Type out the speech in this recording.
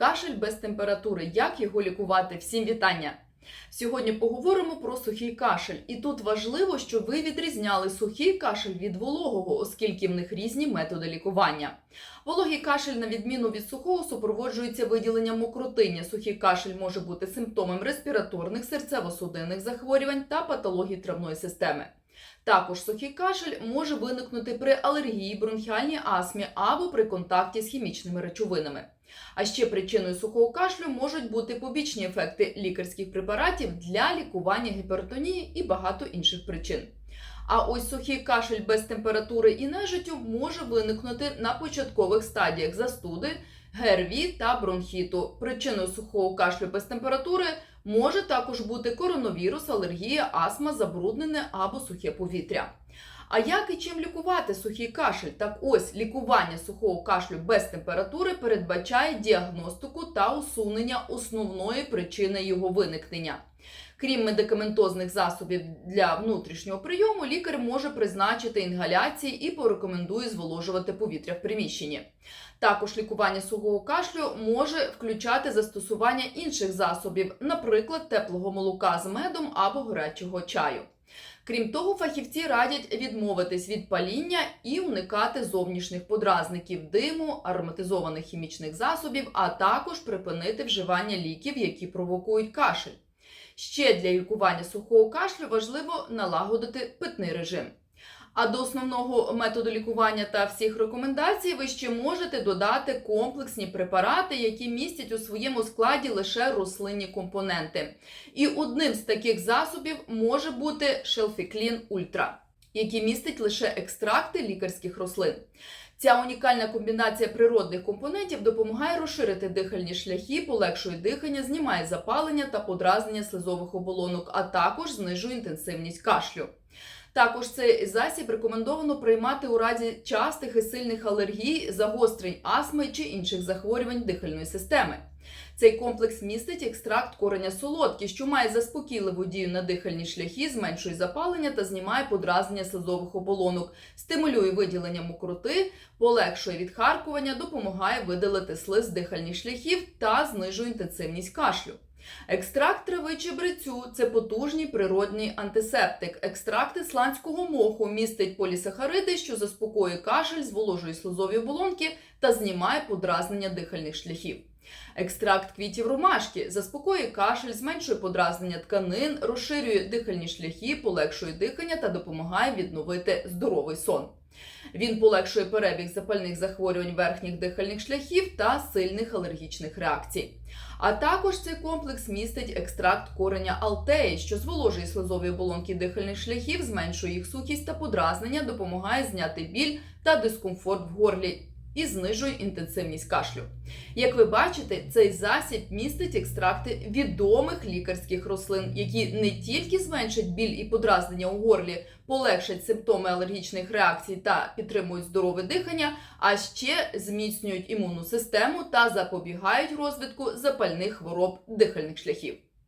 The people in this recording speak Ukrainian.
Кашель без температури. Як його лікувати? Всім вітання! Сьогодні поговоримо про сухий кашель. І тут важливо, щоб ви відрізняли сухий кашель від вологого, оскільки в них різні методи лікування. Вологий кашель, на відміну від сухого, супроводжується виділенням мокротиння. Сухий кашель може бути симптомом респіраторних, серцево-судинних захворювань та патологій травної системи. Також сухий кашель може виникнути при алергії, бронхіальній астмі або при контакті з хімічними речовинами. А ще причиною сухого кашлю можуть бути побічні ефекти лікарських препаратів для лікування гіпертонії і багато інших причин. А ось сухий кашель без температури і нежиттю може виникнути на початкових стадіях застуди, ГРВІ та бронхіту. Причиною сухого кашлю без температури може також бути коронавірус, алергія, астма, забруднене або сухе повітря. А як і чим лікувати сухий кашель? Так ось лікування сухого кашлю без температури передбачає діагностику та усунення основної причини його виникнення. Крім медикаментозних засобів для внутрішнього прийому, лікар може призначити інгаляції і порекомендує зволожувати повітря в приміщенні. Також лікування сухого кашлю може включати застосування інших засобів, наприклад, теплого молока з медом або гарячого чаю. Крім того, фахівці радять відмовитись від паління і уникати зовнішніх подразників, диму, ароматизованих хімічних засобів, а також припинити вживання ліків, які провокують кашель. Ще для лікування сухого кашлю важливо налагодити питний режим. А до основного методу лікування та всіх рекомендацій ви ще можете додати комплексні препарати, які містять у своєму складі лише рослинні компоненти. І одним з таких засобів може бути Шелфіклін Ультра, який містить лише екстракти лікарських рослин. Ця унікальна комбінація природних компонентів допомагає розширити дихальні шляхи, полегшує дихання, знімає запалення та подразнення слизових оболонок, а також знижує інтенсивність кашлю. Також цей засіб рекомендовано приймати у разі частих і сильних алергій, загострень астми чи інших захворювань дихальної системи. Цей комплекс містить екстракт кореня солодкі, що має заспокійливу дію на дихальні шляхи, зменшує запалення та знімає подразнення слизових оболонок, стимулює виділення мокроти, полегшує відхаркування, допомагає видалити слиз дихальних шляхів та знижує інтенсивність кашлю. Екстракт трави чебрецю це потужний природний антисептик. Екстракт ісландського моху містить полісахариди, що заспокоює кашель, зволожує слизові оболонки та знімає подразнення дихальних шляхів. Екстракт квітів ромашки заспокоює кашель, зменшує подразнення тканин, розширює дихальні шляхи, полегшує дихання та допомагає відновити здоровий сон. Він полегшує перебіг запальних захворювань верхніх дихальних шляхів та сильних алергічних реакцій. А також цей комплекс містить екстракт кореня алтеї, що зволожує слизові оболонки дихальних шляхів, зменшує їх сухість та подразнення, допомагає зняти біль та дискомфорт в горлі і знижує інтенсивність кашлю. Як ви бачите, цей засіб містить екстракти відомих лікарських рослин, які не тільки зменшать біль і подразнення у горлі, полегшать симптоми алергічних реакцій та підтримують здорове дихання, а ще зміцнюють імунну систему та запобігають розвитку запальних хвороб дихальних шляхів.